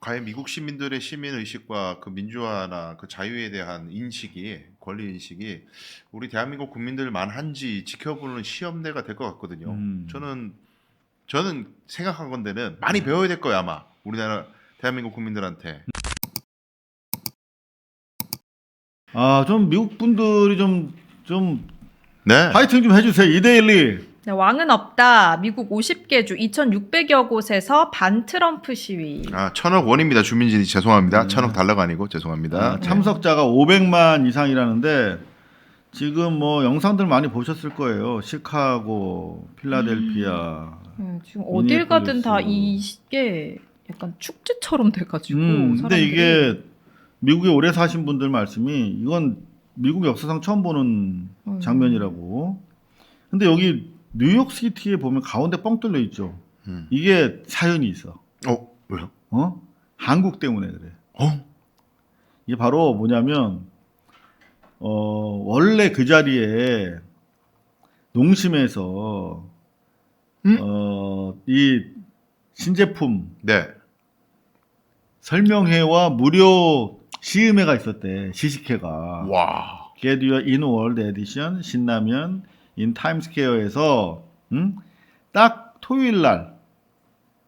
과연 미국 시민들의 시민 의식과 그 민주화나 그 자유에 대한 인식이 권리 인식이 우리 대한민국 국민들만 한지 지켜보는 시험대가 될 것 같거든요. 음. 저는 저는 생각한 건데는 많이 배워야 될 거예요 아마 우리나라 대한민국 국민들한테. 아, 좀 미국 분들이 좀, 좀, 네. 파이팅 좀 해주세요. 이데일리. 네, 왕은 없다. 미국 50개 주 2,600여 곳에서 반 트럼프 시위. 아 천억 원입니다 주민진이 죄송합니다. 네. 천억 달러가 아니고 죄송합니다. 아, 참석자가 500만 이상이라는데, 지금 뭐 영상들 많이 보셨을 거예요. 시카고, 필라델피아. 네, 지금 어딜 가든 다. 이게 약간 축제처럼 돼가지고. 음, 근데 사람들이. 이게 미국에 오래 사신 분들 말씀이 이건 미국 역사상 처음 보는 음. 장면이라고. 근데 여기 뉴욕 시티에 보면 가운데 뻥 뚫려 있죠. 음. 이게 사연이 있어. 어 왜요? 어? 한국 때문에 그래. 어? 이게 바로 뭐냐면 어 원래 그 자리에 농심에서 음? 어이 신제품 네. 설명회와 무료 시음회가 있었대. 시식회가. 와. Get Your In World Edition 신라면 인 타임스퀘어에서 음? 딱 토요일 날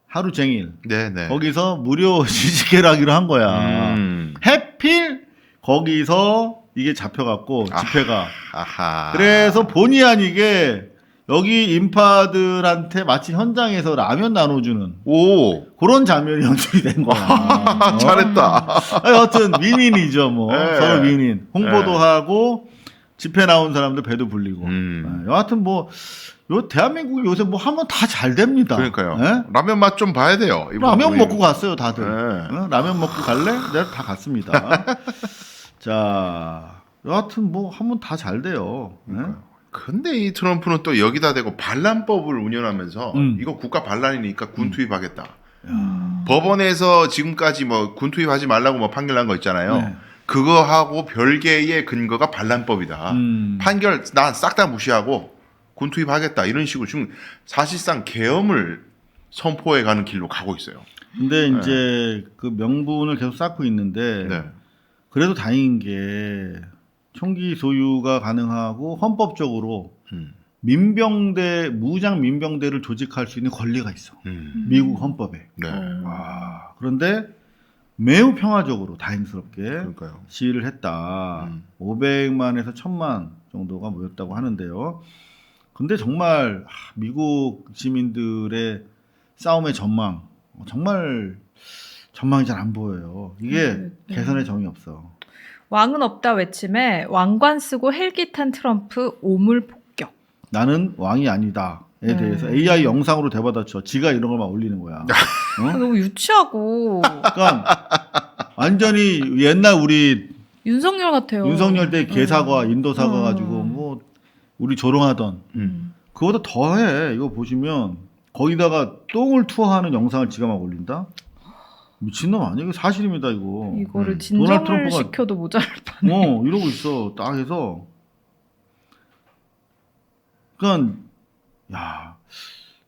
하루 종일 네네. 거기서 무료 시식회를 하기로 한 거야. 음. 해필 거기서 이게 잡혀갖고 아. 집회가. 아하. 그래서 본의 아니게 여기 인파들한테 마치 현장에서 라면 나눠주는 오. 그런 장면이 연출이 된 거야. 어? 잘했다. 아니, 여튼 윈윈이죠 뭐 네. 서로 윈윈. 홍보도 네. 하고 집회 나온 사람들 배도 불리고. 음. 네, 여하튼 뭐 요 대한민국 요새 뭐 하면 다 잘 됩니다. 그러니까요. 네? 라면 맛 좀 봐야 돼요. 이번 라면 우리- 먹고 갔어요 다들. 네. 어? 라면 먹고 갈래? 내가 다 갔습니다. 자, 여하튼 뭐 하면 다 잘 돼요. 네? 근데 이 트럼프는 또 여기다 대고 반란법을 운영하면서 음. 이거 국가 반란이니까 군 투입하겠다. 음. 법원에서 지금까지 뭐 군 투입하지 말라고 뭐 판결 난 거 있잖아요. 네. 그거 하고 별개의 근거가 반란법이다. 음. 판결 난 싹 다 무시하고 군 투입하겠다 이런 식으로 지금 사실상 계엄을 선포해 가는 길로 가고 있어요. 근데 이제 그 명분을 계속 쌓고 있는데 네. 그래도 다행인 게 총기 소유가 가능하고 헌법적으로 음. 민병대 무장 민병대를 조직할 수 있는 권리가 있어. 음. 미국 헌법에. 네. 어. 와, 그런데 매우 평화적으로 다행스럽게 그러니까요. 시위를 했다. 음. 500만에서 1000만 정도가 모였다고 하는데요. 근데 정말 아, 미국 시민들의 싸움의 전망 어, 정말 전망이 잘 안 보여요. 이게 음, 네. 개선의 정이 없어. 왕은 없다 외침에 왕관 쓰고 헬기 탄 트럼프 오물 폭격. 나는 왕이 아니다에 음. 대해서 AI 영상으로 대받아쳐. 지가 이런 걸 막 올리는 거야. 아, 어? 너무 유치하고 그러니까 완전히 옛날 우리 윤석열 같아요. 윤석열 때 개사과 음. 인도사과 음. 가지고 뭐 우리 조롱하던 음. 그거보다 더해. 이거 보시면 거기다가 똥을 투하하는 영상을 지가 막 올린다. 미친놈 아니야? 이거 사실입니다 이거. 이거를 음. 진정을 도널드 트럼프가- 시켜도 모자랄 판에. 어 이러고 있어. 딱 해서. 그러니까 야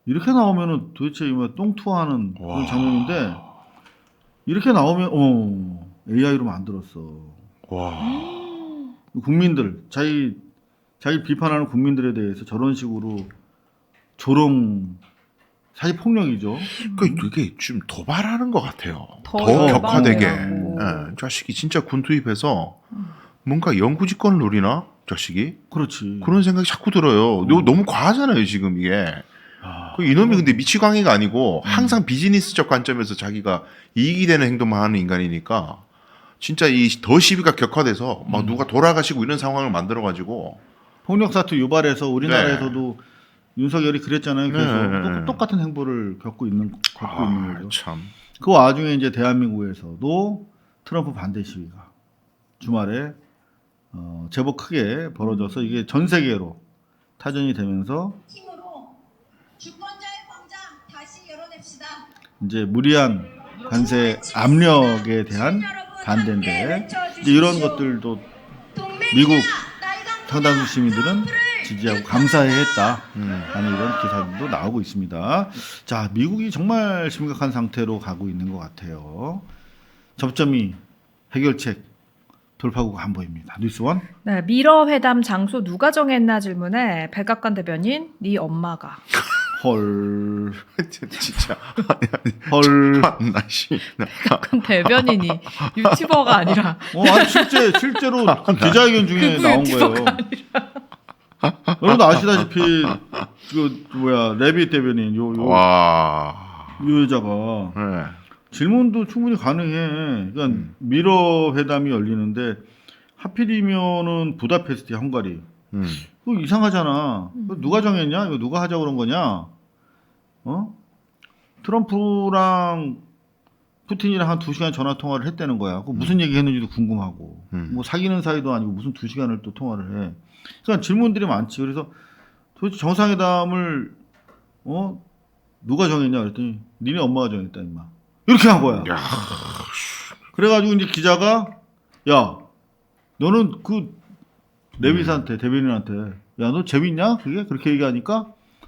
이렇게 나오면은 도대체 이거 똥 투하하는 그런 와. 장면인데 이렇게 나오면 어 AI로 만들었어. 와. 국민들 자기 자기 비판하는 국민들에 대해서 저런 식으로 조롱 사실 폭력이죠. 그 이게 좀 도발하는 것 같아요. 더 더, 격화되게. 예, 자식이 진짜 군 투입해서 음. 뭔가 영구집권을 노리나? 자식이? 그렇지. 그런 생각이 자꾸 들어요. 음. 너, 너무 과하잖아요, 지금 이게. 아, 그 이놈이 근데 미치광이가 아니고 음. 항상 비즈니스적 관점에서 자기가 이익이 되는 행동만 하는 인간이니까 진짜 이 더 시비가 격화돼서 막 음. 누가 돌아가시고 이런 상황을 만들어 가지고 폭력 사투 유발해서 우리나라에서도 윤석열이 그랬잖아요. 그래서 네, 네, 네. 똑- 똑같은 행보를 겪고 있는 겪고 있는 아, 거죠. 참. 그 와중에 이제 대한민국에서도 트럼프 반대 시위가 주말에 어, 제법 크게 벌어져서 이게 전 세계로 타전이 되면서 힘으로 주권자의 광장 다시 열어냅시다. 이제 무리한 관세 압력에 대한 반대인데 이제 이런 것들도 미국 상당수 시민들은 지지하고 감사해했다. 음. 하는 이런 기사들도 나오고 있습니다. 자, 미국이 정말 심각한 상태로 가고 있는 것 같아요. 접점이 해결책 돌파구가 안 보입니다. 뉴스원. 네, 미러 회담 장소 누가 정했나 질문에 백악관 대변인 네 엄마가 헐, 진짜 헐. 나 씨. 백악관 대변인이 유튜버가 아니라 어, 아니, 실제 실제로 그 기자회견 중에 극우 나온 거예요. 여러분도 아시다시피 그 뭐야 레빗 대변인 요요 와. 요 여자가 네. 질문도 충분히 가능해. 그러니까 음. 미러 회담이 열리는데 하필이면은 부다페스트 헝가리. 음. 그거 이상하잖아. 그거 누가 정했냐? 이거 누가 하자 고 그런 거냐? 어? 트럼프랑 푸틴이랑 한 두 시간 전화 통화를 했다는 거야. 그 무슨 얘기 했는지도 궁금하고. 음. 뭐 사귀는 사이도 아니고 무슨 두 시간을 또 통화를 해. 그러니까 질문들이 많지. 그래서 도대체 정상회담을 어 누가 정했냐 그랬더니 니네 엄마가 정했다 임마. 이렇게 한 거야. 야. 그래가지고 이제 기자가 야 너는 그 레빗한테 대변인한테 야 너 재밌냐 그게 그렇게 얘기하니까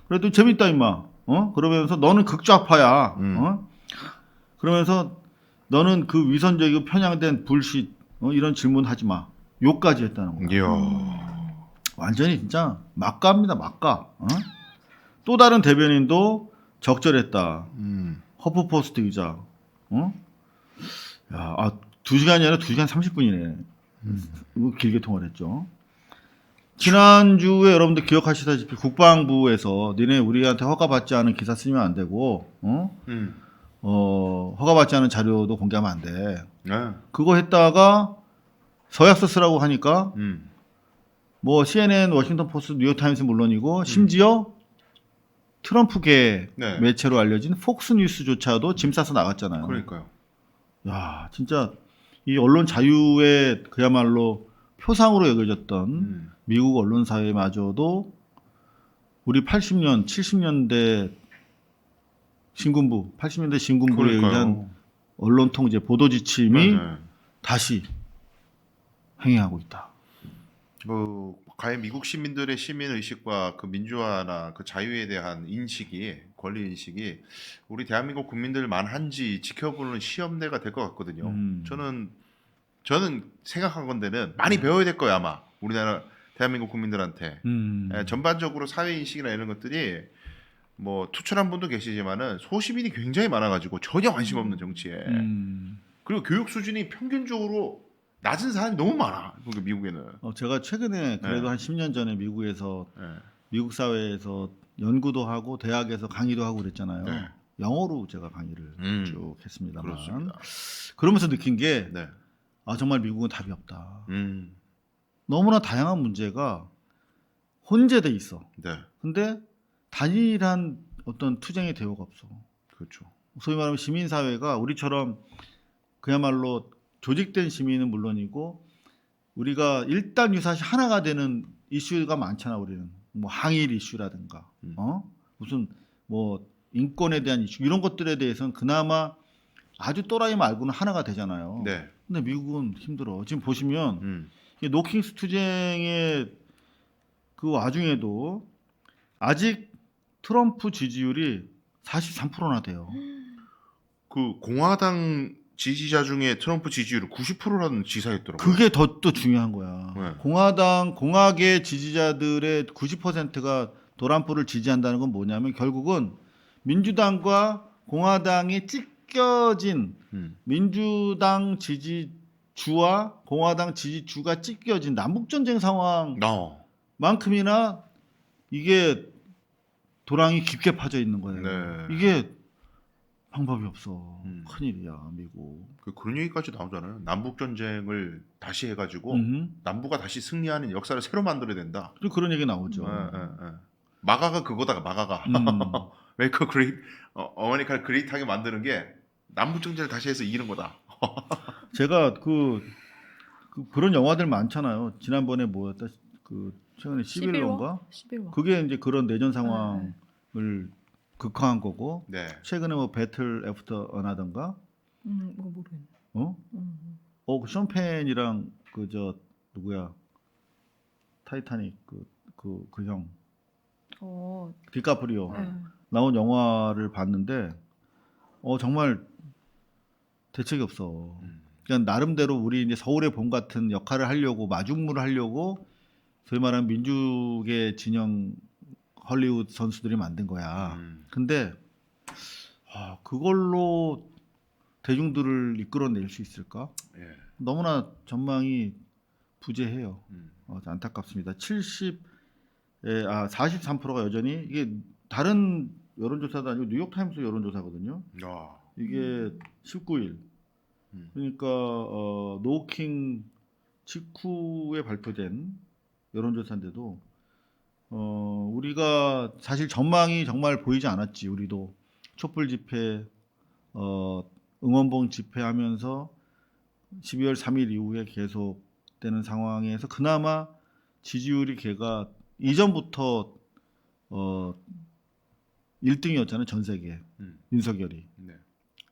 그래도 재밌다 임마 어 그러면서 너는 극좌파야 음. 어 그러면서 너는 그 위선적이고 편향된 불신 어 이런 질문 하지 마 욕까지 했다는 거야 이야. 완전히 진짜 막가입니다 막가 어? 또 다른 대변인도 적절했다 음. 허프포스트 기자. 어? 야, 아, 2시간이 아니라 2시간 30분이네. 이거 길게 통화를 했죠. 지난주에 여러분들 기억하시다시피 국방부에서 니네 우리한테 허가받지 않은 기사 쓰면 안 되고, 어? 음. 어, 허가받지 않은 자료도 공개하면 안 돼. 네. 그거 했다가 서약서 쓰라고 하니까 음. 뭐 CNN, 워싱턴 포스트, 뉴욕타임스 물론이고 심지어 트럼프계 네. 매체로 알려진 폭스 뉴스조차도 짐 싸서 나갔잖아요. 그러니까요. 야, 진짜 이 언론 자유의 그야말로 표상으로 여겨졌던 음. 미국 언론 사회마저도 우리 80년, 70년대 신군부, 80년대 신군부에 의한. 언론 통제, 보도 지침이 네, 네. 다시 행해하고 있다. 그 과연 미국 시민들의 시민 의식과 그 민주화나 그 자유에 대한 인식이 권리 인식이 우리 대한민국 국민들 만한지 지켜보는 시험대가 될 것 같거든요. 음. 저는 저는 생각한 건데는 많이 배워야 될 거야 아마 우리나라 대한민국 국민들한테 음. 예, 전반적으로 사회 인식이나 이런 것들이 뭐 투철한 분도 계시지만은 소시민이 굉장히 많아가지고 전혀 관심 없는 정치에 음. 그리고 교육 수준이 평균적으로 낮은 사람이 너무 많아. 그 미국에는. 어, 제가 최근에 그래도 네. 한 10년 전에 미국에서 예. 미국 사회에서 연구도 하고 대학에서 강의도 하고 그랬잖아요. 네. 영어로 제가 강의를 음. 쭉 했습니다만 그렇습니다. 그러면서 느낀 게 네. 아 정말 미국은 답이 없다. 음. 너무나 다양한 문제가 혼재돼 있어. 네. 근데 단일한 어떤 투쟁의 대우가 없어. 그렇죠. 소위 말하면 시민 사회가 우리처럼 그야말로 조직된 시민은 물론이고 우리가 일단 유사시 하나가 되는 이슈가 많잖아 우리는 뭐 항일 이슈라든가 음. 어 무슨 뭐 인권에 대한 이슈 이런 것들에 대해서는 그나마 아주 또라이 말고는 하나가 되잖아요. 네. 근데 미국은 힘들어. 지금 보시면 음. 이 노킹스 투쟁의 그 와중에도 아직 트럼프 지지율이 43%나 돼요. 그 공화당 지지자 중에 트럼프 지지율이 90%라는 지사였더라고요. 그게 더 또 중요한 거야. 네. 공화당 공화계 지지자들의 90%가 도란프를 지지한다는 건 뭐냐면 결국은 민주당과 공화당이 찢겨진 음. 민주당 지지주와 공화당 지지주가 찢겨진 남북 전쟁 상황 어. 만큼이나 이게 도랑이 깊게 파져 있는 거예요. 네. 이게 방법이 없어. 음. 큰일이야, 미국. 그 그런 얘기까지 나오잖아요. 남북 전쟁을 다시 해가지고 음흠. 남부가 다시 승리하는 역사를 새로 만들어야 된다. 또 그런 얘기 나오죠. 예, 예, 예. 마가가 그거다. 마가가. 음. 메이커 그레이트 어, 어머니카를 그레이트하게 만드는 게 남북 전쟁을 다시 해서 이기는 거다. 제가 그, 그 그런 영화들 많잖아요. 지난번에 뭐였다? 그 최근에 11호인가? 11호. 그게 이제 그런 내전 상황을 극화한 거고 네. 최근에 뭐 배틀 애프터 어나던가 음, 이거 모르겠네. 어? 음. 어, 그 션펜이랑 그 저 누구야? 타이타닉 그그 그 형 어, 디카프리오 네. 나온 영화를 봤는데 어 정말 대책이 없어. 음. 그냥 나름대로 우리 이제 서울의 봄 같은 역할을 하려고 마중물을 하려고 소위 말하는 민족의 진영 헐리우드 선수들이 만든 거야. 음. 근데 아, 그걸로 대중들을 이끌어낼 수 있을까? 예. 너무나 전망이 부재해요. 음. 어, 안타깝습니다. 70, 에, 아, 43%가 여전히 이게 다른 여론조사도 아니고 뉴욕 타임스 여론조사거든요. 야. 이게 19일. 음. 그러니까 어, 노킹 직후에 발표된 여론조사인데도 어, 우리가 사실 전망이 정말 보이지 않았지. 우리도 촛불 집회, 어, 응원봉 집회하면서 12월 3일 이후에 계속되는 상황에서 그나마 지지율이 걔가 이전부터 어, 1등이었잖아요. 전 세계. 음. 윤석열이. 네.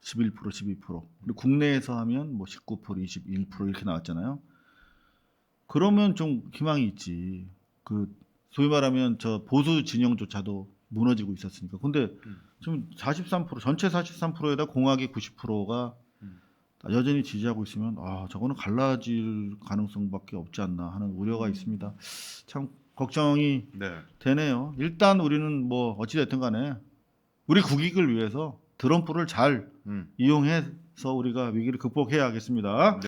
11% 12% 그리고 국내에서 하면 뭐 19% 21% 이렇게 나왔잖아요. 그러면 좀 희망이 있지. 그 소위 말하면 저 보수 진영조차도 무너지고 있었으니까. 근데 음. 지금 43% 전체 43%에다 공학의 90%가 음. 여전히 지지하고 있으면 아 저거는 갈라질 가능성밖에 없지 않나 하는 우려가 있습니다. 참 걱정이 네. 되네요. 일단 우리는 뭐 어찌 됐든 간에 우리 국익을 위해서 트럼프를 잘 음. 이용해서 우리가 위기를 극복해야 하겠습니다.